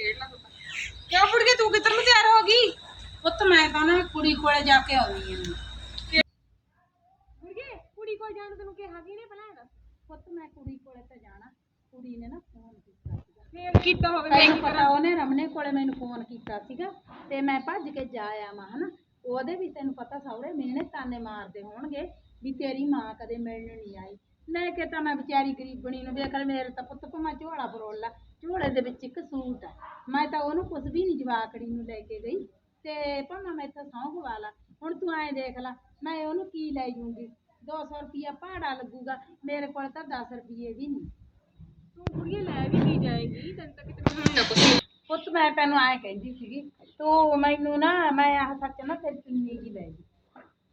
ਖੇਡ ਲਾ ਪੁੱਤ ਕਿਉਂ ਬੁੜੀਏ ਤੂੰ ਕਿੱਧਰ ਨੂੰ ਤਿਆਰ ਹੋ ਗਈ? ਪੁੱਤ ਮੈਂ ਤਾਂ ਨਾ ਕੁੜੀ ਕੋਲੇ ਜਾ ਕੇ ਆਉਣੀ ਆ ਕੁੜੀ ਕੋਲ ਜਾਣ ਨੂੰ ਤੈਨੂੰ ਕਿਹਾ ਕਿਹਨੇ ਭਲਾ ਪੁੱਤ ਮੈਂ ਕੁੜੀ ਕੋਲੇ ਤੇ ਜਾਣਾ। ਕੁੜੀ ਨੇ ਨਾ ਫੋਨ ਕੀਤਾ ਸੀਗਾ। ਫੇਰ ਕੀਤਾ ਹੋਵੇ ਮੈਂ ਤੈਨੂੰ ਕੀ ਪਤਾ ਉਹਨੇ ਰਮਨੇ ਕੋਲੇ ਮੈਨੂੰ ਫੋਨ ਕੀਤਾ ਸੀਗਾ ਤੇ ਮੈਂ ਭੱਜ ਕੇ ਜਾ ਆਵਾਂ ਹਨਾ? ਉਹਦੇ ਵੀ ਤੈਨੂੰ ਪਤਾ ਸਹੁਰੇ ਮਿਹਣੇ ਤਾਨੇ ਮਾਰਦੇ ਹੋਣਗੇ ਵੀ ਤੇਰੀ ਮਾਂ ਕਦੇ ਮਿਲਣ ਨਹੀਂ ਆਈ। ਲੈ ਕੇ ਤਾਂ ਮੈਂ ਵਿਚਾਰੀ ਗਰੀਬਣੀ ਨੂੰ ਵੇਖ ਲੈ ਮੇਰੇ ਤਾਂ ਪੁੱਤ ਭਮਾ ਝੋਲਾ ਫਰੋਲਾ ਝੋਲੇ ਦੇ ਵਿੱਚ ਇੱਕ ਸੂਟ ਆ। ਮੈਂ ਤਾਂ ਉਹਨੂੰ ਕੁਝ ਵੀ ਨਹੀਂ ਜਵਾਕੜੀ ਨੂੰ ਲੈ ਕੇ ਗਈ। ਤੇ ਭਾਵੇਂ ਮੈਂ ਇੱਥੇ ਸਹੁੰ ਗਵਾ ਲਾ। ਹੁਣ ਤੂੰ ਐਂ ਦੇਖ ਲੈ ਮੈਂ ਉਹਨੂੰ ਕੀ ਲੈ ਜੂੰਗੀ? 200 ਰੁਪਿਆ ਭਾੜਾ ਲੱਗੂਗਾ। ਮੇਰੇ ਕੋਲ ਤਾਂ 10 ਰੁਪਏ ਵੀ ਨਹੀਂ ਤੂੰ ਬੁੜੀਏ ਲੈ ਵੀ ਕੀ ਜਾਏਗੀ ਤੈਨੂੰ ਤਾਂ ਕਿਤੇ ਨਾ ਕੁਛ ਪੁੱਤ ਮੈਂ ਤੈਨੂੰ ਐਂ ਕਹਿੰਦੀ ਸੀਗੀ ਤੂੰ ਮੈਨੂੰ ਨਾ ਮੈਂ ਆਹ ਸੱਚ ਨਾ ਤੇਰੀ ਚੁੰਨੀ ਜੀ ਲੈ ਜੀ।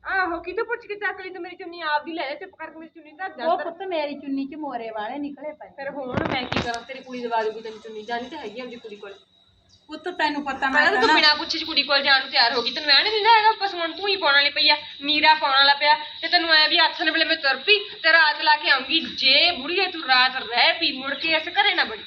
ਆਹੋ ਕਿਤੇ ਪੁੱਛ ਕੇ ਚੱਕ ਲਈ ਤੇ ਮੇਰੀ ਚੁੰਨੀ ਆਪਦੀ ਲੈ ਜਾ ਚੁੱਪ ਕਰਕੇ ਮੇਰੀ ਚੁੰਨੀ ਧਰ ਜਾ ਉਹ ਪੁੱਤ ਮੇਰੀ ਚੁੰਨੀ ਚ ਮੋਰੇ ਵਾਲੇ ਨਿਕਲੇ ਪਏ। ਫਿਰ ਹੁਣ ਮੈਂ ਕੀ ਕਰਾਂ ਤੇਰੀ ਕੁੜੀ ਦਵਾ ਦੂਗੀ ਤੈਨੂੰ ਚੁੰਨੀ ਜਾਣੀ ਤਾਂ ਹੈਗੀ ਆ ਕੁੜੀ ਕੋਲ। ਪੁੱਤ ਤੈਨੂੰ ਪਤਾ ਮੈਂ ਪਹਿਲਾਂ ਤਾਂ ਤਾਂ ਬਿਨਾਂ ਪੁੱਛੇ ਚ ਕੁੜੀ ਕੋਲ ਜਾਣ ਨੂੰ ਤਿਆਰ ਹੋ ਗਈ ਤੈਨੂੰ ਐ ਨਹੀਂ ਦਿੰਦਾ ਹੈਗਾ ਬਸ ਹੁਣ ਤੂੰ ਹੀ ਪਾਉਣ ਵਾਲੀ ਪਈ ਆ ਨੀਰਾ ਪਾਉਣ ਵਾਲਾ ਪਿਆ ਤੇ ਤੈਨੂੰ ਐ ਵੀ ਹੱਥ ਨੇ ਵੇਲੇ ਮੈਂ ਤੁਰ ਪਈ ਤੇ ਰਾਤ ਲਾ ਕੇ ਆਉਂਗੀ ਜੇ ਬੁੜੀਏ ਤੂੰ ਰਾਤ ਰਹਿ ਪਈ ਮੁੜ ਕੇ ਇਸ ਘਰੇ ਨਾ ਬੜੀ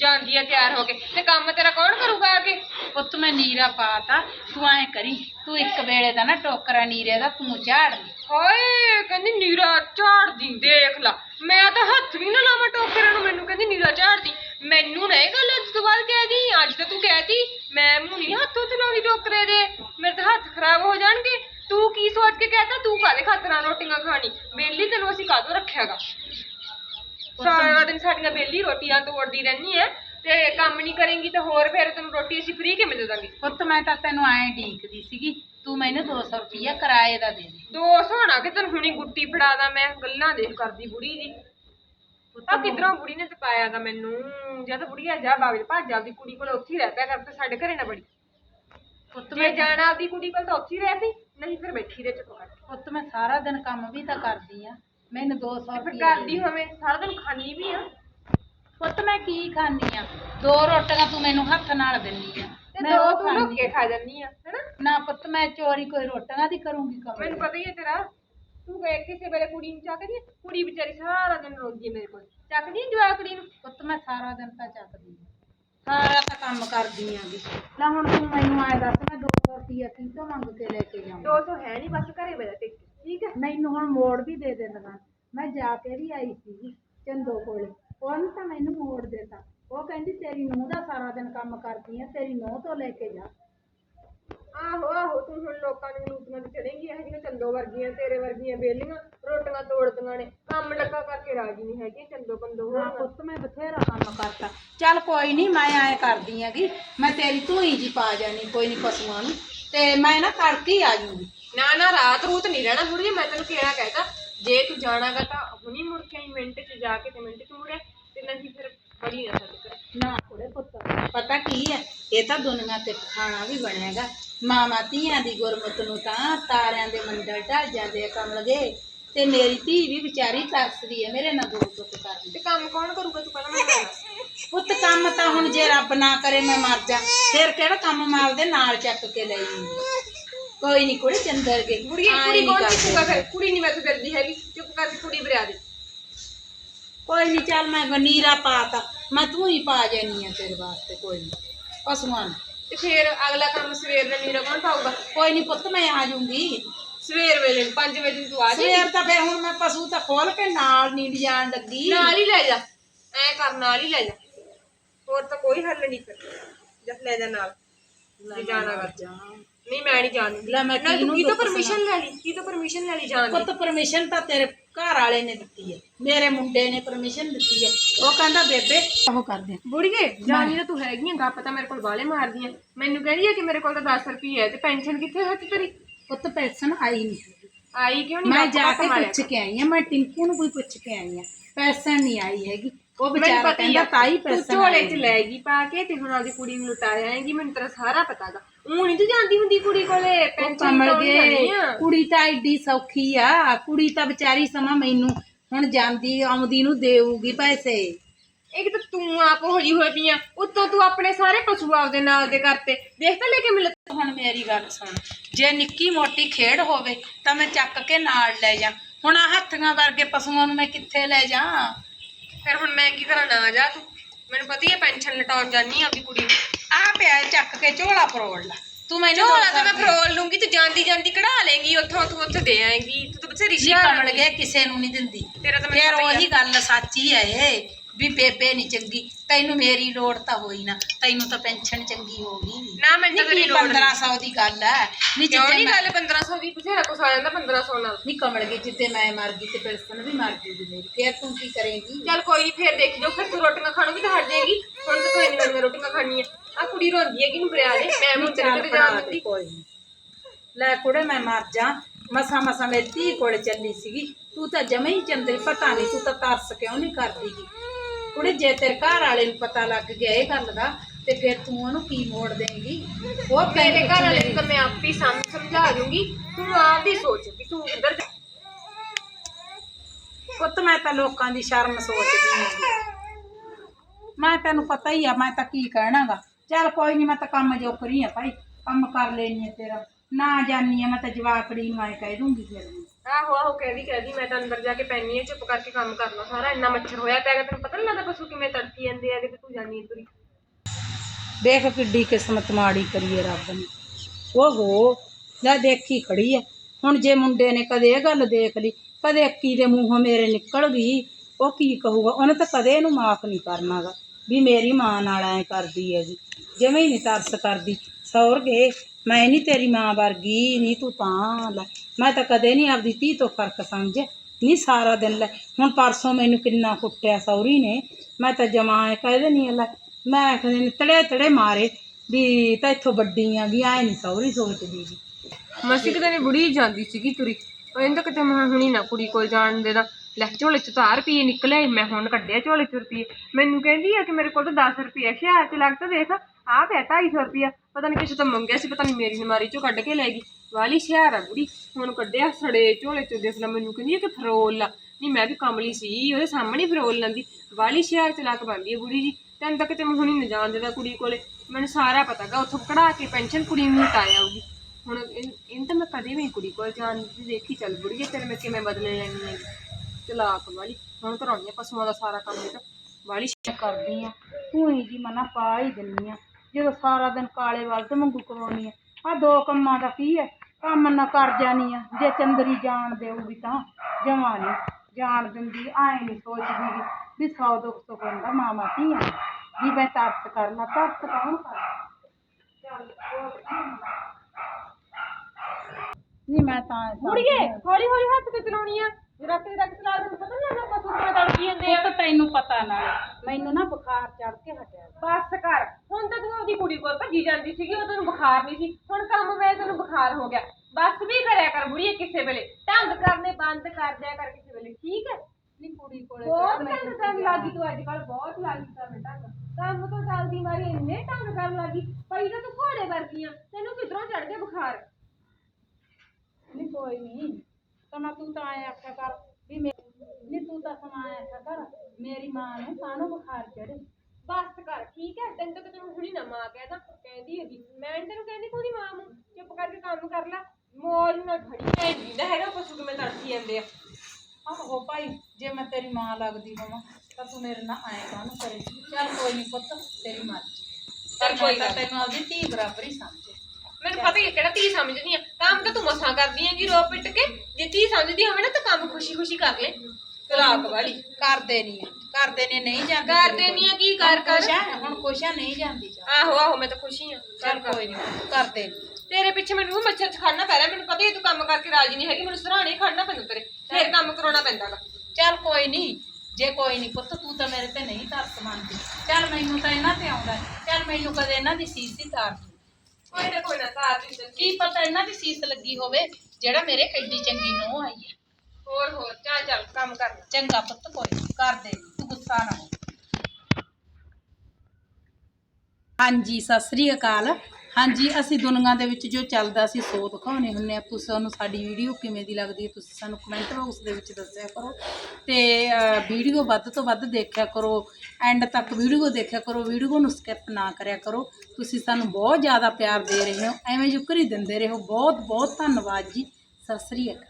ਜਾਂਦੀ ਆ ਤਿਆਰ ਹੋ ਕੇ। ਤੇ ਕੰਮ ਤੇਰਾ ਕੌਣ ਕਰੂਗਾ ਆ ਕੇ ਪੁੱਤ ਮੈਂ ਨੀਰਾ ਪਾਤਾ। ਤੂੰ ਐਂ ਕਰੀ ਤੂੰ ਇੱਕ ਵੇਲੇ ਦਾ ਨਾ ਟੋਕਰਾ ਨੀਰੇ ਦਾ ਤੂੰ ਝਾੜ ਲਈ ਹਾਏ ਕਹਿੰਦੀ ਨੀਰਾ ਝਾੜਦੀ ਦੇਖ ਲਾ। ਮੈਂ ਤਾਂ ਹੱਥ ਵੀ ਨਾ ਲਾਵਾਂ ਟੋਕਰਾਂ ਨੂੰ ਮੈਨੂੰ ਕਹਿੰਦੀ ਨੀਰਾ ਝਾੜਦੀ ਮੈਨੂੰ ਨਾ ਇਹ ਗੱਲ ਅੱਜ ਤੋਂ ਬਾਅਦ ਕਹਿਦੀ ਅੱਜ ਤਾਂ ਤੂੰ ਕਹਿਤੀ ਮੈਂ ਮੂੰਹ ਨਹੀਂ ਹੱਥ ਉੱਤੇ ਲਾਉਂਦੀ ਟੋਕਰੇ ਦੇ। ਮੇਰੇ ਤਾਂ ਹੱਥ ਖਰਾਬ ਹੋ ਜਾਣਗੇ। ਤੂੰ ਕੀ ਸੋਚ ਕੇ ਕਹਿਤਾ? ਤੂੰ ਕਾਲੇ ਖਾਤਰਾਂ ਰੋਟੀਆਂ ਖਾਣੀ? ਬੇਲੀ ਤੈਨੂੰ ਅਸੀਂ ਕਾਹਦੋਂ ਰੱਖਿਆਗਾ? ਸਾਰਾ ਦਿਨ ਸਾਡੀਆਂ ਬੇਲੀ ਰੋਟੀਆਂ ਤੋੜਦੀ ਰਹਿਣੀ ਐ ਤੇ ਕੰਮ ਨਹੀਂ ਕਰੇਂਗੀ ਤਾਂ ਹੋਰ ਫਿਰ ਤੈਨੂੰ ਰੋਟੀ ਅਸੀਂ ਫ੍ਰੀ ਕਿਵੇਂ ਦੇ ਦਾਂਗੇ? ਪੁੱਤ ਮੈਂ ਤਾਂ ਤੈਨੂੰ ਐਂ ਢੀਕਦੀ ਸੀਗੀ ਤੂੰ ਮੈਨੂੰ 200 ਰੁਪਿਆ ਕਿਰਾਏ ਦਾ ਦੇ ਦੇ। ਦੋ ਸੋਹਣਾ ਕਿ ਤੈਨੂੰ ਹੁਣੀ ਗੁੱਟੀ ਫੜਾ ਦਾਂ ਮੈਂ ਗੱਲਾਂ ਦੇਖ ਕਰਦੀ ਬੁੜੀ ਦੀ। ਆ ਕਿਧਰੋਂ ਬੁੜੀ ਨੇ ਤਪਾਇਆ ਗਾ ਮੈਨੂੰ? ਜਦ ਬੁੜੀਆ ਜਾ ਬਾਗ ਭੱਜ ਆਪਦੀ ਕੁੜੀ ਕੋਲ ਉੱਥੇ ਹੀ ਰਹਿ ਪਿਆ ਕਰ ਤੇ ਸਾਡੇ ਘਰੇ ਨਾ ਬੜੀ। ਪੁੱਤ ਮੈਂ ਜਾਣਾ ਆਪਦੀ ਕੁੜੀ ਕੋਲ ਤਾਂ ਉੱਥੇ ਹੀ ਰਹਿ ਪਈ ਨਹੀਂ ਫਿਰ ਬੈਠੀ ਰਹਿ ਚੁੱਪ ਕਰਕੇ। ਪੁੱਤ ਮੈਂ ਸਾਰਾ ਦਿਨ ਕੰਮ ਵੀ ਤਾਂ ਕਰਦੀ ਆ। ਮੈਨੂੰ 200 ਫਿਰ ਰੁਪਿਆ ਕਰਦੀ ਹੋਵੇਂ ਸਾਰਾ ਦਿਨ ਖਾਣੀ ਵੀ ਆ। ਪੁੱਤ ਮੈਂ ਕੀ ਖਾਂਦੀ ਆ? ਦੋ ਰੋਟੀਆਂ ਤੂੰ ਮੈਨੂੰ ਹੱਥ ਨਾਲ ਦਿੰਦੀ ਆ। ਤੇ ਮੈਂ ਦੋ ਉਹ ਤੂੰ ਖਾਂਦੀ ਲੁੱਕ ਕੇ ਖਾ ਜਾਂਦੀ ਆ ਹੈਨਾ? ਨਾ ਪੁੱਤ ਮੈਂ ਚੋਰੀ ਕੋਈ ਰੋਟੀਆਂ ਦੀ ਕਰੂੰਗੀ ਮੈਨੂੰ ਪਤਾ ਹੀ ਹੈ ਤੇਰਾ। ਤੂੰ ਗਏ ਕਿਸੇ ਵੇਲੇ ਕੁੜੀ ਨੂੰ ਚੱਕਦੀ ਆ, ਕੁੜੀ ਵਿਚਾਰੀ ਸਾਰਾ ਦਿਨ ਰੋਂਦੀ ਮੇਰੇ ਕੋਲ। ਚੱਕਦੀ ਜਵਾਕ ਕੁੜੀ ਨੂੰ? ਪੁੱਤ ਮੈਂ ਸਾਰਾ ਦਿਨ ਤਾਂ ਚੱਕਦੀ ਆ। ਸਾਰਾ ਤਾਂ ਕੰਮ ਕਰਦੀ ਆਂਗੀ। ਨਾ ਹੁਣ ਤੂੰ ਮੈਨੂੰ ਆਏ ਦੱਸ ਮੈਂ 200 ਰੁਪਿਆ ਕਿਤੋਂ ਮੰਗ ਕੇ ਲੈ ਕੇ ਜਾਵਾਂ? ਦੋ ਸੌ ਹੈ ਨਹੀਂ ਬਸ ਘਰੇ ਬੈਠਾ ਟਿਕ ਠੀਕ ਹੈ? ਮੈਨੂੰ ਹੁਣ ਮੋੜ ਵੀ ਦੇ ਦੇਣਾ ਮੈਂ ਜਾ ਕੇ ਵੀ ਆਈ ਸੀ ਚੰਦੋ ਕੋਲੇ। ਉਹਨੇ ਤਾਂ ਮੈਨੂੰ ਮੋੜ ਦਿੱਤਾ। ਉਹ ਕਹਿੰਦੀ ਤੇਰੀ ਨੂੰਹ ਦਾ ਸਾਰਾ ਦਿਨ ਕੰਮ ਕਰਦੀ ਆ ਤੇਰੀ ਨੂੰਹ ਤੋਂ ਲੈ ਕੇ ਜਾ। ਆਹੋ ਆਹੋ ਤੂੰ ਹੁਣ ਲੋਕਾਂ ਦੀਆਂ ਲੂਟੀਆਂ ਤੇ ਚੜੇਂਗੀ ਇਹ ਜਿਹੀਆਂ ਚੰਦੋ ਵਰਗੀਆਂ ਤੇਰੇ ਵਰਗੀਆਂ ਬੇਲੀਆਂ ਰੋਟੀਆਂ ਤੋੜਦੀਆਂ ਨੇ। ਕੰਮ ਲੱਗਾ ਕਰਕੇ ਰਾਜੀ ਨਹੀਂ ਹੈਗੀ ਚੰਦੋ ਬੰਦੋ ਹਾਂ ਪੁੱਤ ਮੈਂ ਬਥੇਰਾ ਕੰਮ ਕਰਤਾ। ਚੱਲ ਕੋਈ ਨਹੀਂ ਮੈਂ ਐ ਕਰਦੀ ਆਂਗੀ ਮੈਂ ਤੇਰੀ ਧੂਈ ਜੀ ਪਾ ਜਾਣੀ ਕੋਈ ਨਹੀਂ ਪਸ਼ੂਆਂ ਨੂੰ। ਤੇ ਮੈਂ ਨਾ ਹੀ ਆ ਜੂਗੀ ਨਾ ਨਾ ਰਾਤ ਰੂਤ ਨਹੀਂ ਰਹਿਣਾ ਬੁੜੀ ਮੈਂ ਤੈਨੂੰ ਕਿਹੜਾ ਕਹਿਤਾ ਜੇ ਤੂੰ ਜਾਣਾਗਾ ਤਾਂ ਹੁਣੀ ਮੁੜ ਕੇ ਆਈ ਮਿੰਟ 'ਚ ਜਾ ਕੇ ਤੇ ਮਿੰਟ 'ਚ ਮੁੜੇ ਤੇ ਨਹੀਂ ਫਿਰ ਬੜੀ ਨਾ ਘਰੇ ਨਾ ਕੁੜੇ ਪੁੱਤ ਪਤਾ ਕੀ ਹੈ ਇਹ ਤਾਂ ਦੁਨੀਆ ਤੇ ਖਾਣਾ ਵੀ ਬਣਿਆਗਾ ਮਾਮਾ ਧੀਆਂ ਦੀ ਗੁਰਮਤ ਨੂੰ ਤਾਂ ਤਾਰਿਆਂ ਦੇ ਮੰਡਲ ਢਲ ਜਾਂਦੇ ਆ ਕਮਲ ਦੇ ਤੇ ਮੇਰੀ ਧੀ ਵੀ ਵਿਚਾਰੀ ਤਰਸਦੀ ਹੈ ਮੇਰੇ ਨਾਲ ਦੁੱਖ ਕਰਦੀ ਤੇ ਕੰਮ ਕੌਣ ਕਰੂਗਾ ਤੂੰ ਪਹਿਲਾਂ ਮੈਨੂੰ ਦੱਸ। ਪੁੱਤ ਕੰਮ ਤਾਂ ਹੁਣ ਜੇ ਰੱਬ ਨਾ ਕਰੇ ਮੈਂ ਮਰ ਜਾ। ਫਿਰ ਕਿਹੜਾ ਕੰਮ ਮਾਲ ਦੇ ਨਾਲ ਚੱਕ ਕੇ ਲੈ ਜੂੰਗੀ ਕੋਈ ਨਹੀਂ ਕੁੜੇ ਚੰਦਰ ਬੁੜੀਏ ਕੁੜੀ ਕੌਣ ਚੁੱਕੂਗਾ ਫਿਰ? ਕੁੜੀ ਨਹੀਂ ਮੈਥੋਂ ਫਿਰਦੀ ਹੈਗੀ। ਚੁੱਪ ਕਰਕੇ ਕੁੜੀ ਬਰਿਆ ਦੇ। ਕੋਈ ਨਹੀਂ ਚੱਲ ਮੈਂ ਗਨੀਰਾ ਪਾਤਾ। ਮੈਂ ਤੂੰ ਹੀ ਪਾ ਜਾਨੀ ਆ ਤੇਰੇ ਵਾਸਤੇ ਕੋਈ ਨਹੀਂ ਪਸ਼ੂਆਂ ਨੂੰ। ਤੇ ਫਿਰ ਅਗਲਾ ਕੰਮ ਸਵੇਰ ਦਾ ਨੀਰਾ ਕੌਣ ਪਾਊਗਾ? ਕੋਈ ਨਹੀਂ ਪੁੱਤ ਮੈਂ ਆ ਜੂੰਗੀ ਸਵੇਰ ਵੇਲੇ 5 ਵਜੇ ਤੂੰ ਆ ਜਾ ਸਵੇਰ ਤਾਂ ਫਿਰ ਹੁਣ ਮੈਂ ਪਸ਼ੂ ਤਾਂ ਖੋਲ ਕੇ ਨਾਲ ਨੀਂਦ ਜਾਣ ਲੱਗੀ। ਨਾਲ ਹੀ ਲੈ ਜਾ। ਐ ਕਰ ਨਾਲ ਹੀ ਲੈ ਜਾ। ਹੋਰ ਤਾਂ ਕੋਈ ਹੱਲ ਨਹੀਂ ਫਿਰ। ਜਦ ਲੈ ਜਾ ਨਾਲ। ਜੇ ਜਾਣਾ ਕਰ ਨਹੀਂ ਮੈਂ ਨਹੀਂ ਜਾਣਦੀ ਲੈ ਮੈਂ ਨਾ ਤੂੰ ਕਿਹਨੂੰ ਕੀ ਤੋਂ ਦੁੱਖ ਪਰਮਿਸ਼ਨ ਲੈ ਲਈ ਕੀ ਤੋਂ ਪਰਮਿਸ਼ਨ ਲੈ ਲਈ ਜਾਣ ਦੀ ਪੁੱਤ ਪਰਮਿਸ਼ਨ ਤਾਂ ਤੇਰੇ ਘਰ ਵਾਲੇ ਨੇ ਦਿੱਤੀ ਹੈ ਮੇਰੇ ਮੁੰਡੇ ਨੇ ਪਰਮਿਸ਼ਨ ਦਿੱਤੀ ਹੈ ਉਹ ਕਹਿੰਦਾ ਬੇਬੇ ਉਹ ਕਰਦੇ ਆ। ਬੁੜੀਏ ਜਾਨੀ ਤਾਂ ਤੂੰ ਹੈਗੀ ਆ ਗੱਪ ਤਾਂ ਮੇਰੇ ਕੋਲ ਬਾਲੇ ਮਾਰਦੀ ਆ ਮੈਨੂੰ ਕਹਿੰਦੀ ਆ ਕਿ ਮੇਰੇ ਕੋਲ ਤਾਂ 10 ਰੁਪਏ ਹੈ ਤੇ ਪੈਨਸ਼ਨ ਕਿੱਥੇ ਹੈ ਤੇਰੀ ਪੁੱਤ ਪੈਸਨ ਆਈ ਨਹੀਂ ਆਈ ਕਿਉਂ ਨਹੀਂ ਮੈਂ ਜਾ ਕੇ ਪੁੱਛ ਕੇ ਆਈ ਆ ਮੈਂ ਟਿੰਕੂ ਨੂੰ ਕੋਈ ਪੁੱਛ ਕੇ ਆਈ ਆ ਪੈਸਨ ਨਹੀਂ ਆਈ ਹੈਗੀ ਉਹ ਮੈਨੂੰ ਵਿਚਾਰਾ ਪਤਾ ਹੀ ਕਹਿੰਦਾ ਆ ਤਾਈ ਤੂੰ ਪੈਸਨ ਝੋਲੇ 'ਚ ਲੈ ਗਈ ਪਾ ਕੇ ਤੇ ਹੁਣ ਆਪਦੀ ਕੁੜੀ ਨੂੰ ਲੁਟਾ ਆਏਗੀ ਮੈਨੂੰ ਤੇਰਾ ਸਾਰਾ ਪਤਾਗਾ ਉਹ ਨਹੀਂ ਤੂੰ ਜਾਂਦੀ ਹੁੰਦੀ ਕੁੜੀ ਕੋਲੇ ਪੈਨਸ਼ਨ ਕਮਲ ਗਏ। ਆ। ਕੁੜੀ ਤਾਂ ਐਡੀ ਸੌਖੀ ਆ ਕੁੜੀ ਤਾਂ ਵਿਚਾਰੀ ਸਮਾਂ ਮੈਨੂੰ ਹੁਣ ਜਾਂਦੀ ਆਉਂਦੀ ਨੂੰ ਦੇਊਗੀ ਪੈਸੇ। ਇੱਕ ਤਾਂ ਤੂੰ ਆਪ ਹੋਈ ਹੋਈ ਪਈ ਆ ਉੱਤੋਂ ਤੂੰ ਆਪਣੇ ਸਾਰੇ ਪਸ਼ੂ ਆਪਦੇ ਨਾਲ ਦੇ ਕਰਤੇ। ਦੇਖ ਤਾਂ ਲੈ ਕੇ ਮਿਲ ਹੁਣ ਮੇਰੀ ਗੱਲ ਸੁਣ ਜੇ ਨਿੱਕੀ ਮੋਟੀ ਖੇਡ ਹੋਵੇ ਤਾਂ ਮੈਂ ਚੱਕ ਕੇ ਨਾਲ ਲੈ ਜਾ। ਹੁਣ ਆਹ ਹੱਥੀਆਂ ਵਰਗੇ ਪਸ਼ੂਆਂ ਨੂੰ ਮੈਂ ਕਿੱਥੇ ਲੈ ਜਾ? ਫਿਰ ਹੁਣ ਮੈਂ ਕੀ ਕਰਾਂ ਨਾ ਜਾ ਤੂੰ। ਮੈਨੂੰ ਪਤਾ ਹੀ ਹੈ ਪੈਨਸ਼ਨ ਲਟਾਉਣ ਜਾਨੀ ਆ ਆਪਦੀ ਕੁੜੀ ਨੂੰ। ਆ ਪਿਆ ਚੱਕ ਕੇ ਝੋਲਾ ਪਰੋੜ ਲਾ। ਤੂੰ ਮੈਨੂੰ ਝੋਲਾ ਤਾਂ ਮੈਂ ਫਰੋਲ ਲੂੰਗੀ ਤੇ ਜਾਂਦੀ ਜਾਂਦੀ ਕਢਾ ਲੇਂਗੀ ਉੱਥੋਂ ਉੱਥੋਂ ਉੱਥੇ ਦੇ ਆਏਂਗੀ। ਤੂੰ ਤਾਂ ਬਥੇਰੀ ਜੀ ਕਮਲ ਗਏ ਕਿਸੇ ਨੂੰ ਨਹੀਂ ਦਿੰਦੀ। ਤੇਰਾ ਤਾਂ ਮੈਨੂੰ ਫਿਰ ਪਤਾ ਹੀ ਉਹੀ ਗੱਲ ਸੱਚੀ ਹੈ ਇਹ। ਵੀ ਬੇਬੇ ਨਹੀਂ ਚੰਗੀ ਤੈਨੂੰ ਮੇਰੀ ਲੋੜ ਤਾਂ ਹੋਈ ਨਾ ਤੈਨੂੰ ਤਾਂ ਪੈਨਸ਼ਨ ਚੰਗੀ ਹੋ ਗਈ। ਨਾ ਮੈਨੂੰ ਤਾਂ ਨਹੀਂ ਤੇਰੀ ਲੋੜ ਨਹੀਂ 1500 ਦੀ ਗੱਲ ਹੈ ਨਹੀਂ ਕਿਉਂ ਨਹੀਂ ਜਿੱਤੇ ਗੱਲ 1500 ਦੀ ਬਥੇਰਾ ਕੁਛ ਆ ਜਾਂਦਾ 1500 ਨਾਲ। ਨਹੀਂ ਕਮਲ ਗਈ ਜਿੱਤੇ ਮੈਂ ਮਰ ਗਈ ਤੇ ਪੈਨਸ਼ਨ ਵੀ ਮਰ ਜੂਗੀ ਮੇਰੀ ਫਿਰ ਤੂੰ ਕੀ ਕਰੇਂਗੀ? ਚੱਲ ਕੋਈ ਨਹੀਂ ਫੇਰ ਦੇਖੀ ਜਾਓ ਫਿਰ ਤੂੰ ਰੋਟੀਆਂ ਖਾਣੋਂ ਵੀ ਤਾਂ ਹਟ ਜਾਏਗੀ। ਹੁਣ ਤਾਂ ਇੰਨੀ ਵਾਰ ਰੋਟੀਆਂ ਖਾਣੀਆਂ। ਆ ਕੁੜੀ ਰੋਂਦੀ ਹੈ ਕਿ ਨੂੰ ਬਰਿਆ ਦੇ ਮੈਂ ਹੁਣ ਤੇਰੇ ਤੇ ਜਾਣ ਦਿੰਦੀ। ਕੋਈ ਨੀ। ਲੈ ਕੁੜੇ ਮੈਂ ਮਰ ਜਾ। ਮਸਾ ਮਸਾ ਮੇਰੀ ਧੀ ਕੋਲ ਚੱਲੀ ਸੀਗੀ। ਤੂੰ ਤਾਂ ਜਮੇ ਹੀ ਚੰਦਰੀ ਪਤਾ ਨਹੀਂ ਤੂੰ ਤਾਂ ਤਰਸ ਕਿਉਂ ਨਹੀਂ ਕਰਦੀ ਗੀ? ਕੁੜੇ ਜੇ ਤੇਰੇ ਘਰ ਵਾਲੇ ਨੂੰ ਪਤਾ ਲੱਗ ਗਿਆ ਇਹ ਗੱਲ ਦਾ ਤੇ ਫਿਰ ਤੂੰ ਉਹਨੂੰ ਕੀ ਮੋੜ ਦੇਂਗੀ? ਉਹ ਮੇਰੇ ਘਰ ਵਾਲੇ ਨੂੰ ਤਾਂ ਮੈਂ ਆਪ ਹੀ ਸਮਝ ਸਮਝਾ ਦੂੰਗੀ। ਤੂੰ ਆਪ ਹੀ ਸੋਚ ਕਿ ਤੂੰ ਕਿੱਧਰ ਜਾ। ਪੁੱਤ ਮੈਂ ਤਾਂ ਲੋਕਾਂ ਦੀ ਸ਼ਰਮ ਸੋਚਦੀ ਹਾਂ ਮੈਂ ਤੈਨੂੰ ਪਤਾ ਹੀ ਆ ਮੈਂ ਤਾਂ ਕੀ ਕਹਿਣਾਗਾ। ਚੱਲ ਕੋਈ ਨਹੀਂ ਮੈਂ ਤਾਂ ਕੰਮ ਜੋਕਰੀ ਆ ਭਾਈ। ਕੰਮ ਕਰ ਲੈਣੀ ਆ ਤੇਰਾ। ਨਾ ਜਾਨੀ ਆ ਮੈਂ ਤਾਂ ਜਵਾਕੜੀ ਨੂੰ ਆਏ ਕਹਿ ਦੂੰਗੀ ਫਿਰ ਵੀ। ਆਹੋ ਆਹੋ ਕਹਿਦੀ ਕਹਿਦੀ ਮੈਂ ਤਾਂ ਅੰਦਰ ਜਾ ਕੇ ਪੈਣੀ ਹੈ ਚੁੱਪ ਕਰਕੇ ਕੰਮ ਕਰਨਾ ਸਾਰਾ ਇੰਨਾ ਮੱਛਰ ਹੋਇਆ ਪਿਆ ਹੈਗਾ ਤੈਨੂੰ ਪਤਾ ਨਹੀਂ ਪਸ਼ੂ ਕਿਵੇਂ ਤੜਕੀ ਜਾਂਦੇ ਹੈਗੇ ਤੇ ਤੂੰ ਜਾਨੀ ਇੱਧਰ ਦੇਖ ਕਿੱਡੀ ਕਿਸਮਤ ਮਾੜੀ ਕਰੀਏ ਰੱਬ ਨੇ। ਓਹੋ, ਲੈ ਦੇਖੀ ਖੜੀ ਆ ਹੁਣ ਜੇ ਮੁੰਡੇ ਨੇ ਕਦੇ ਇਹ ਗੱਲ ਦੇਖ ਲਈ, ਕਦੇ ਅੱਕੀ ਦੇ ਮੂੰਹੋਂ ਮੇਰੇ ਨਿਕਲ ਗਈ, ਉਹ ਕੀ ਕਹੂਗਾ? ਉਹਨੇ ਤਾਂ ਕਦੇ ਇਹਨੂੰ ਮਾਫ ਨਹੀਂ ਕਰਨਾਗਾ ਵੀ ਮੇਰੀ ਮਾਂ ਨਾਲ ਐ ਕਰਦੀ ਹੈ ਜੀ। ਜਿਵੇਂ ਹੀ ਨਹੀਂ ਤਰਸ ਕਰਦੀ, ਸੌਰਗੇ, ਮੈਂ ਨਹੀਂ ਤੇਰੀ ਮਾਂ ਵਰਗੀ ਨਹੀਂ ਤੂੰ ਤਾਂ ਲੈ। ਮੈਂ ਤਾਂ ਕਦੇ ਨਹੀਂ ਆਪਦੀ ਧੀ ਤੋਂ ਫ਼ਰਕ ਸਮਝਿਆ। ਨਹੀਂ ਸਾਰਾ ਦਿਨ ਲੈ। ਹੁਣ ਪਰਸੋਂ ਮੈਨੂੰ ਕਿੰਨਾ ਕੁੱਟਿਆ ਸੌਰੀ ਨੇ। ਮੈਂ ਤਾਂ ਜਮਾ ਐ ਕਹਿੰਦੇ ਨਹੀਂ ਲੈ ਮੈਂ ਕਹਿੰਦੇ ਨੇ ਤੜੇ ਤੜੇ ਮਾਰੇ ਵੀ ਤਾਂ ਇੱਥੋਂ ਵੱਡੀ ਆ ਵੀ ਆਏ ਨਹੀਂ ਸੌਰੀ ਸੋਚਦੀ ਜੀ ਮਸੀ ਕਿਤੇ ਨੇ ਬੁੜੀ ਜਾਂਦੀ ਸੀਗੀ ਤੁਰੀ। ਉਹ ਇਹਨੂੰ ਤਾਂ ਕਿਤੇ ਮੈਂ ਹੁਣੀ ਨਾ ਕੁੜੀ ਕੋਲ ਜਾਣ ਦੇ ਦਾ। ਲੈ ਝੋਲੇ ਚ ਤਾਂ ਰੁਪਏ ਨਿਕਲੇ, ਮੈਂ ਹੁਣ ਕੱਢਿਆ ਝੋਲੇ ਚ ਰੁਪਏ ਮੈਨੂੰ ਕਹਿੰਦੀ ਆ ਕਿ ਮੇਰੇ ਕੋਲ ਤਾਂ 10 ਰੁਪਏ ਸ਼ਹਿਰ ਚ ਲੱਗ ਤਾਂ ਦੇਖ, ਆਹ ਪਿਆ 250 ਰੁਪਿਆ ਪਤਾ ਨਹੀਂ ਕਿਸੇ ਤੋਂ ਮੰਗਿਆ ਸੀ, ਪਤਾ ਨਹੀਂ ਮੇਰੀ ਨਮਾਰੀ ਚੋਂ ਕੱਢ ਕੇ ਲੈ ਗਈ। ਵਾਲੀ ਸ਼ਹਿਰ ਆ ਬੁੜੀ। ਹੁਣ ਕੱਢਿਆ ਸੜੇ ਝੋਲੇ ਚ, ਦੇਖ ਲੈ ਮੈਨੂੰ ਕਹਿੰਦੀ ਆ ਕਿ ਫਰੋਲ ਆ। ਨਹੀਂ, ਮੈਂ ਵੀ ਕਮਲੀ ਸੀ, ਉਹਦੇ ਸਾਹਮਣੇ ਹੀ ਫਰੋਲ ਲੈਂਦੀ। ਵਾਲੀ ਸ਼ਹਿਰ ਚ ਲੱਗ ਪਾਉਂਦੀ ਆ ਬੁੜੀ ਜੀ। ਤੈਨੂੰ ਤਾਂ ਕਿਤੇ ਮੈਂ ਹੁਣੀ ਨਾ ਜਾਣ ਦੇਦਾ ਕੁੜੀ ਕੋਲੇ। ਮੈਨੂੰ ਸਾਰਾ ਪਤਾ ਉੱਥੋਂ ਕਢਾ ਕੇ ਪੈਨਸ਼ਨ ਕੁੜੀ ਨੂੰ ਹਟਾਇਆ ਆਊਗੀ ਹੁਣ ਇਨ ਤਾਂ ਮੈਂ ਕਦੇ ਵੀ ਨੀ ਕੁੜੀ ਕੋਲ ਜਾਣ ਦੀ ਦੇਖੀ ਚੱਲ ਬੁੜੀਏ ਤੇਰੇ ਮੈਂ ਕਿਵੇਂ ਬਦਲੇ ਲੈਣੀ ਹੈ ਚਲਾਕ ਵਾਲੀ, ਹੁਣ ਕਰਾਉਣੀ ਆ ਪਸ਼ੂਆਂ ਦਾ ਸਾਰਾ ਕੰਮ ਇਹ ਤਾਂ। ਵਾਲੀ ਮੈਂ ਕਰਦੀ ਆ ਤੂੰ ਹੀ ਜੀ ਮਨਾ ਪਾ ਹੀ ਦਿੰਨੀ ਆ। ਜਦੋਂ ਸਾਰਾ ਦਿਨ ਕਾਲੇ ਵੱਲ ਤੇ ਮੰਗੂ ਕਰਾਉਣੀ ਆ ਆ ਦੋ ਕੰਮਾਂ ਦਾ ਕੀ ਹੈ? ਕੰਮ ਨਾ ਕਰ ਜਾਣੀ ਆ। ਜੇ ਚੰਦਰੀ ਜਾਣ ਦੇਊਗੀ ਤਾਂ ਜਮਾ ਜਾਣ ਦਿੰਦੀ ਐ ਨਹੀਂ ਸੋਚਦੀ ਗੀ ਵੀ ਸੌ ਦੁੱਖ ਤੋਂ ਬੰਦਾ ਮਾਮਾ ਧੀਆਂ। ਜੀ ਮੈਂ ਤਰਸ ਕਰਨਾ ਤਰਸ ਕੌਣ ਕਰ ਨਹੀਂ ਮੈਂ ਤਾਂ ਐਂ ਬੁੜੀਏ ਹੌਲੀ ਹੌਲੀ ਹੱਥ ਤੇ ਚਲਾਉਣੀ ਆ। ਜਰਾ ਤੇਰਾ ਚਲਾ ਦੇ ਪਤਾ ਨਹੀਂ ਲੱਗਦਾ ਪਸ਼ੂ ਕਿਵੇਂ ਤੜਕੀ ਜਾਂਦੇ ਇਹ ਤਾਂ ਤੈਨੂੰ ਪਤਾ ਨਾ ਮੈਨੂੰ ਨਾ ਬੁਖਾਰ ਚੜ ਕੇ ਹਟਿਆ। ਬਸ ਕਰ ਹੁਣ ਤਾਂ ਤੂੰ ਆਪਦੀ ਕੁੜੀ ਕੋਲ ਭੱਜੀ ਜਾਂਦੀ ਸੀਗੀ ਉਹ ਤੈਨੂੰ ਬੁਖਾਰ ਨਹੀਂ ਸੀ। ਹੁਣ ਕੰਮ ਵੇ ਤੈਨੂੰ ਬੁਖਾਰ ਹੋ ਗਿਆ। ਬਸ ਵੀ ਕਰਿਆ ਕਰ ਬੁੜੀਏ ਕਿਸੇ ਵੇਲੇ। ਢੰਗ ਕਰਨੇ ਬੰਦ ਕਰ ਦਿਆ ਕਰ ਕਿਸੇ ਵੇਲੇ ਠੀਕ ਹੈ? ਨਹੀਂ ਕੁੜੀ ਕੋਲੇ ਬਹੁਤ ਢੰਗ ਕਰਨ ਲੱਗੀ ਤੂੰ ਅੱਜ ਕੱਲ ਬਹੁਤ ਲੱਗੀ ਕਰਨ ਢੰਗ ਕੰਮ ਤੋਂ ਚੱਲਦੀ ਮਾਰੀ ਇੰਨੇ ਢੰਗ ਕਰਨ ਲੱਗੀ ਪਈ ਤਾਂ ਤੂੰ ਘੋੜੇ ਵਰਗੀ ਆ ਤੈਨੂੰ ਕਿਧਰੋਂ ਚੜ ਗਿਆ ਬੁਖਾਰ? ਨਹੀਂ ਕੋਈ ਨਹੀਂ। ਸਮਾਂ ਤੂੰ ਤਾਂ ਆਇਆ ਆਖਿਆ ਕਰ ਵੀ ਮੇ ਨਹੀਂ ਤੂੰ ਤਾਂ ਸਮਾਂ ਆਇਆ ਆਖਿਆ ਕਰ ਮੇਰੀ ਮਾਂ ਨੂੰ ਕਾਹਨੂੰ ਬੁਖਾਰ ਚੜੇ ਬਸ ਕਰ ਠੀਕ ਹੈ ਤੈਨੂੰ ਤਾਂ ਕਿਤੇ ਹੁਣੀ ਨਾ ਮਾਂ ਕਹਿਦਾ ਕਹਿੰਦੀ ਹੈਗੀ ਮੈਂ ਨੀ ਤੈਨੂੰ ਕਹਿੰਦੀ ਤੂੰ ਦੀ ਮਾਂ ਨੂੰ ਚੁੱਪ ਕਰਕੇ ਕੰਮ ਕਰ ਲੈ ਮੌਜ ਨਾਲ ਖੜੀ ਐ ਜਿੰਦਾ ਹੈਗਾ ਪਸ਼ੂ ਕਿਵੇਂ ਤੜਕੀ ਜਾਂਦੇ ਆ ਆਹੋ ਭਾਈ ਜੇ ਮੈਂ ਤੇਰੀ ਮਾਂ ਲੱਗਦੀ ਹੋਵਾਂ ਤਾਂ ਤੂੰ ਮੇਰੇ ਨਾਲ ਆਏ ਕਾਹਨੂੰ ਕਰੇ ਚੱਲ ਕੋਈ ਨਹੀਂ ਪੁੱਤ ਤੇਰੀ ਮਰਜ਼ੀ ਚੱਲ ਕੋਈ ਮੈਂ ਤਾਂ ਗੱਲ ਨੀ। ਤੈਨੂੰ ਆਪਦੀ ਧੀ ਬਰਾਬਰ ਹੀ ਸਮਝੇ ਮੈਨੂੰ ਪਤਾ ਹੀ ਹੈ ਕਿਹੜਾ ਧੀ ਸਮਝਦੀ ਆ ਕੰਮ ਤਾਂ ਤੂੰ ਮਸਾਂ ਕਰਦੀ ਹੈਗੀ ਰੋ ਪਿੱਟ ਕੇ। ਜੇ ਧੀ ਸਮਝਦੀ ਹੋਵੇ ਨਾ ਤਾਂ ਕੰਮ ਖੁਸ਼ੀ ਖੁਸ਼ੀ ਕਰ ਲੈ। ਤਲਾਕ ਵਾਲੀ। ਕਰਦੇ ਨਹੀਂ ਆ। ਕਰਦੇ ਨੇ ਨਹੀਂ ਜਾਂਦੀ ਕਰਦੇ ਨੀ ਆ, ਕੀ ਕਰ ਕਰ? ਆ, ਹੁਣ ਕੁਛ ਆ, ਨਹੀਂ ਜਾਂਦੀ ਜਾ। ਆਹੋ ਆਹੋ ਮੈਂ ਤਾਂ ਖੁਸ਼ੀ ਆ ਚੱਲ ਕੋਈ ਨਹੀਂ ਕਰਦੇ ਨੀ। ਤੇਰੇ ਪਿੱਛੇ ਮੈਨੂੰ ਵੀ ਮੱਛਰ ਚ ਖੜਨਾ ਪੈ ਰਿਹਾ। ਮੈਨੂੰ ਪਤਾ ਹੀ ਹੈ ਤੂੰ ਕੰਮ ਕਰਕੇ ਰਾਜੀ ਨਹੀਂ ਹੈਗੀ। ਮੈਨੂੰ ਸਰਾਣੇ ਖੜਨਾ ਪੈਂਦਾ ਤੇਰੇ। ਫੇਰ ਕੰਮ ਕਰਾਉਣਾ ਪੈਂਦਾ ਗਾ ਚੱਲ ਕੋਈ ਨਹੀਂ ਜੇ ਕੋਈ ਨਹੀਂ ਪੁੱਤ ਤੂੰ ਤਾਂ ਮੇਰੇ ਤੇ ਨਹੀਂ ਤਰਸ ਮੰਨਦੀ। ਚੱਲ ਮੈਨੂੰ ਤਾਂ ਇਹਨਾਂ ਤੇ ਆਉਂਦਾ। ਹੈ। ਚੱਲ ਮੈਨੂੰ ਕਦੇ ਇਹਨਾਂ ਦੀ ਸੀਸ ਹੀ ਤਾਰ ਦੀ ਕੋਈ ਨਾ ਕੋਈ ਨਾ ਤਾਰ ਦੀ ਕੀ ਪਤਾ ਇਹਨਾਂ ਦੀ ਸੀਸ ਲੱਗੀ ਹੋਵੇ ਜਿਹੜਾ ਮੇਰੇ ਕਿੱਡੀ ਚੰਗੀ ਨੋ ਆਈ ਹੈ। ਹੋਰ ਹੋਰ ਚੱਲ ਚੱਲ ਕੰਮ ਕਰ। ਲੈ ਚੰਗਾ ਪੁੱਤ ਕੋਈ ਨੀ, ਕਰ ਦੇ ਤੂੰ ਗੁੱਸਾ ਨਾ ਹੋ। ਹਾਂਜੀ ਸਤਿ ਸ੍ਰੀ ਅਕਾਲ। ਹਾਂਜੀ, ਅਸੀਂ ਦੁਨੀਆ ਦੇ ਵਿੱਚ ਜੋ ਚੱਲਦਾ ਸੀ ਸੋ ਦਿਖਾਉਣੇ ਹੁੰਨੇ ਆ ਤੁਸੀਂ ਸਾਨੂੰ ਸਾਡੀ ਵੀਡੀਓ ਕਿਵੇਂ ਦੀ ਲੱਗਦੀ ਹੈ, ਤੁਸੀਂ ਸਾਨੂੰ ਕਮੈਂਟ ਬਾਕਸ ਦੇ ਵਿੱਚ ਦੱਸਿਆ ਕਰੋ। ਤੇ ਵੀਡੀਓ ਵੱਧ ਤੋਂ ਵੱਧ ਦੇਖਿਆ ਕਰੋ ਐਂਡ ਤੱਕ ਵੀਡੀਓ ਦੇਖਿਆ ਕਰੋ, ਵੀਡੀਓ ਨੂੰ ਸਕਿਪ ਨਾ ਕਰਿਆ ਕਰੋ। ਤੁਸੀਂ ਸਾਨੂੰ ਬਹੁਤ ਜ਼ਿਆਦਾ ਪਿਆਰ ਦੇ ਰਹੇ ਹੋ, ਐਵੇਂ ਜੋ ਕਰੀ ਦਿੰਦੇ ਰਹੋ। ਬਹੁਤ ਬਹੁਤ ਧੰਨਵਾਦ ਜੀ। ਸਤਿ ਸ੍ਰੀ ਅਕਾਲ।